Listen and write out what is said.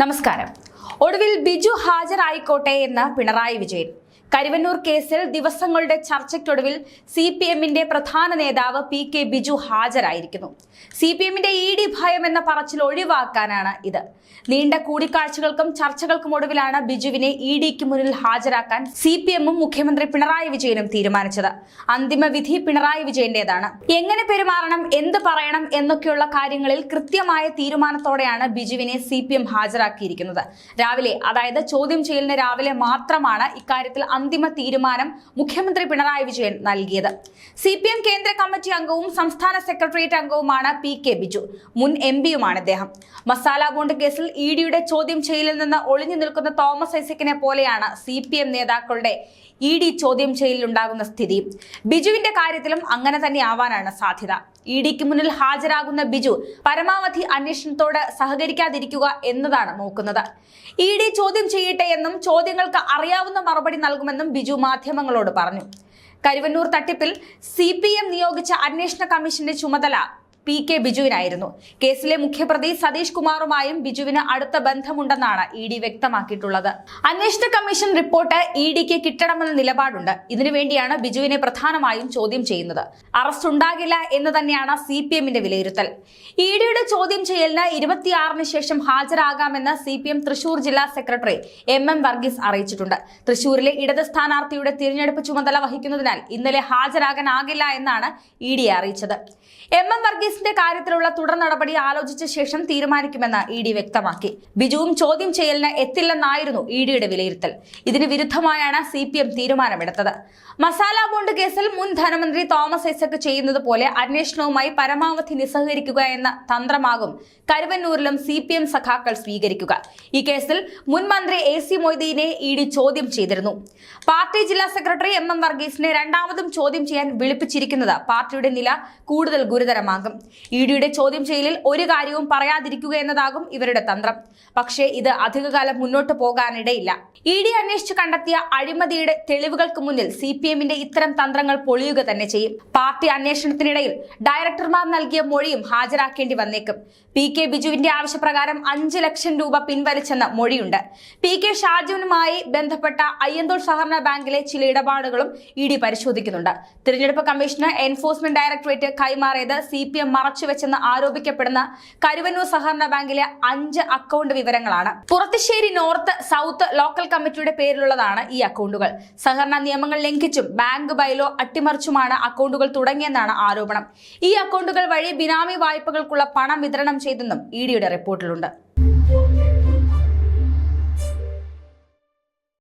നമസ്കാരം. ഒടുവിൽ ബിജു ഹാജരായിക്കോട്ടെ എന്ന് പിണറായി വിജയൻ കരുവന്നൂർ കേസിൽ ദിവസങ്ങളുടെ ചർച്ചയ്ക്കൊടുവിൽ സി പി എമ്മിന്റെ പ്രധാന നേതാവ് പി കെ ബിജു ഹാജരായിരിക്കുന്നു. സി പി എമ്മിന്റെ ഇ ഡി ഭയം എന്ന പറച്ചിൽ ഒഴിവാക്കാനാണ് ഇത്. നീണ്ട കൂടിക്കാഴ്ചകൾക്കും ചർച്ചകൾക്കും ഒടുവിലാണ് ബിജുവിനെ ഇ ഡിക്ക് മുന്നിൽ ഹാജരാക്കാൻ സി പി എമ്മും മുഖ്യമന്ത്രി പിണറായി വിജയനും തീരുമാനിച്ചത്. അന്തിമ വിധി പിണറായി വിജയന്റേതാണ്. എങ്ങനെ പെരുമാറണം എന്ത് പറയണം എന്നൊക്കെയുള്ള കാര്യങ്ങളിൽ കൃത്യമായ തീരുമാനത്തോടെയാണ് ബിജുവിനെ സി പി എം ഹാജരാക്കിയിരിക്കുന്നത്. രാവിലെ അതായത് ചോദ്യം ചെയ്യലിന് രാവിലെ മാത്രമാണ് ഇക്കാര്യത്തിൽ അന്തിമ തീരുമാനം മുഖ്യമന്ത്രി പിണറായി വിജയൻ നൽകിയത്. സി പി എം കേന്ദ്ര കമ്മിറ്റി അംഗവും സംസ്ഥാന സെക്രട്ടേറിയറ്റ് അംഗവുമാണ് പി കെ ബിജു. മുൻ എം പിയുമാണ് അദ്ദേഹം മസാല ബോണ്ട് കേസിൽ ഇ ഡിയുടെ ചോദ്യം ചെയ്യലിൽ നിന്ന് ഒളിഞ്ഞു നിൽക്കുന്ന തോമസ് ഐസക്കിനെ പോലെയാണ് സി പി എം നേതാക്കളുടെ ഇ ഡി ചോദ്യം ചെയ്യലിലുണ്ടാകുന്ന സ്ഥിതി. ബിജുവിന്റെ കാര്യത്തിലും അങ്ങനെ തന്നെ ആവാനാണ് സാധ്യത. ഇ ഡിക്ക് മുന്നിൽ ഹാജരാകുന്ന ബിജു പരമാവധി അന്വേഷണത്തോട് സഹകരിക്കാതിരിക്കുക എന്നതാണ് നോക്കുന്നത്. ഇ ഡി ചോദ്യം ചെയ്യട്ടെ എന്നും ചോദ്യങ്ങൾക്ക് അറിയാവുന്ന മറുപടി നൽകുമെന്നും ബിജു മാധ്യമങ്ങളോട് പറഞ്ഞു. കരുവന്നൂർ തട്ടിപ്പിൽ സി നിയോഗിച്ച അന്വേഷണ കമ്മീഷന്റെ ചുമതല പി കെ ബിജുവിനായിരുന്നു. കേസിലെ മുഖ്യപ്രതി സതീഷ് കുമാറുമായും ബിജുവിന് അടുത്ത ബന്ധമുണ്ടെന്നാണ് ഇ ഡി വ്യക്തമാക്കിയിട്ടുള്ളത്. അന്വേഷണ കമ്മീഷൻ റിപ്പോർട്ട് ഇ ഡിക്ക് കിട്ടണമെന്ന നിലപാടുണ്ട്. ഇതിനുവേണ്ടിയാണ് ബിജുവിനെ പ്രധാനമായും ചോദ്യം ചെയ്യുന്നത്. അറസ്റ്റ് ഉണ്ടാകില്ല എന്ന് തന്നെയാണ് സി പി എമ്മിന്റെ വിലയിരുത്തൽ. ഇ ഡിയുടെ ചോദ്യം ചെയ്യലിന് ഇരുപത്തിയാറിന് ശേഷം ഹാജരാകാമെന്ന് സി പി എം തൃശൂർ ജില്ലാ സെക്രട്ടറി എം എം വർഗീസ് അറിയിച്ചിട്ടുണ്ട്. തൃശൂരിലെ ഇടത് സ്ഥാനാർത്ഥിയുടെ തിരഞ്ഞെടുപ്പ് ചുമതല വഹിക്കുന്നതിനാൽ ഇന്നലെ ഹാജരാകാനാകില്ല എന്നാണ് ഇ ഡി അറിയിച്ചത്. എം എം വർഗീസിന്റെ കാര്യത്തിലുള്ള തുടർ നടപടി ആലോചിച്ച ശേഷം തീരുമാനിക്കുമെന്ന് ഇ ഡി വ്യക്തമാക്കി. ബിജുവും ചോദ്യം ചെയ്യലിന് എത്തില്ലെന്നായിരുന്നു ഇ ഡിയുടെ വിലയിരുത്തൽ. ഇതിന് വിരുദ്ധമായാണ് സി പി എം തീരുമാനമെടുത്തത്. മസാല ബോണ്ട് കേസിൽ മുൻ ധനമന്ത്രി തോമസ് ഐസക് ചെയ്യുന്നത് പോലെ അന്വേഷണവുമായി പരമാവധി നിസ്സഹകരിക്കുക എന്ന തന്ത്രമാകും കരുവന്നൂരിലും സി പി എം സഖാക്കൾ സ്വീകരിക്കുക. ഈ കേസിൽ മുൻ മന്ത്രി എ സി മൊയ്തീനെ ഇ ഡി ചോദ്യം ചെയ്തിരുന്നു. പാർട്ടി ജില്ലാ സെക്രട്ടറി എം എം വർഗീസിനെ രണ്ടാമതും ചോദ്യം ചെയ്യാൻ വിളിപ്പിച്ചിരിക്കുന്നത് പാർട്ടിയുടെ നില കൂടുതൽ ഗുരുതരമാകും. ഇ ഡിയുടെ ചോദ്യം ചെയ്യലിൽ ഒരു കാര്യവും പറയാതിരിക്കുക എന്നതാകും ഇവരുടെ തന്ത്രം. പക്ഷേ ഇത് അധികകാലം മുന്നോട്ട് പോകാനിടയില്ല. ഇ ഡി അന്വേഷിച്ച് കണ്ടെത്തിയ അഴിമതിയുടെ തെളിവുകൾക്ക് മുന്നിൽ സി പി എമ്മിന്റെ ഇത്തരം തന്ത്രങ്ങൾ പൊളിയുക തന്നെ ചെയ്യും. പാർട്ടി അന്വേഷണത്തിനിടയിൽ ഡയറക്ടർമാർ നൽകിയ മൊഴിയും ഹാജരാക്കേണ്ടി വന്നേക്കും. പി കെ ബിജുവിന്റെ ആവശ്യപ്രകാരം അഞ്ച് ലക്ഷം രൂപ പിൻവലിച്ചെന്ന മൊഴിയുണ്ട്. പി കെ ഷാജുവിനുമായി ബന്ധപ്പെട്ട അയ്യന്തോൾ സഹകരണ ബാങ്കിലെ ചില ഇടപാടുകളും ഇ ഡി പരിശോധിക്കുന്നുണ്ട്. തിരഞ്ഞെടുപ്പ് കമ്മീഷന് എൻഫോഴ്സ്മെന്റ് ഡയറക്ടറേറ്റ് കൈമാറിയത് സി പി എം മറച്ചുവെച്ചെന്ന് ആരോപിക്കപ്പെടുന്ന കരുവന്നൂർ സഹകരണ ബാങ്കിലെ അഞ്ച് അക്കൗണ്ട് വിവരങ്ങളാണ്. പുറത്തുശ്ശേരി നോർത്ത് സൗത്ത് ലോക്കൽ കമ്മിറ്റിയുടെ പേരിലുള്ളതാണ് ഈ അക്കൗണ്ടുകൾ. സഹകരണ നിയമങ്ങൾ ലംഘിച്ചും ബാങ്ക് ബൈലോ അട്ടിമറിച്ചുമാണ് അക്കൗണ്ടുകൾ തുടങ്ങിയെന്നാണ് ആരോപണം. ഈ അക്കൗണ്ടുകൾ വഴി ബിനാമി വായ്പകൾക്കുള്ള പണം വിതരണം ചെയ്തെന്നും ഇ ഡിയുടെ റിപ്പോർട്ടിലുണ്ട്.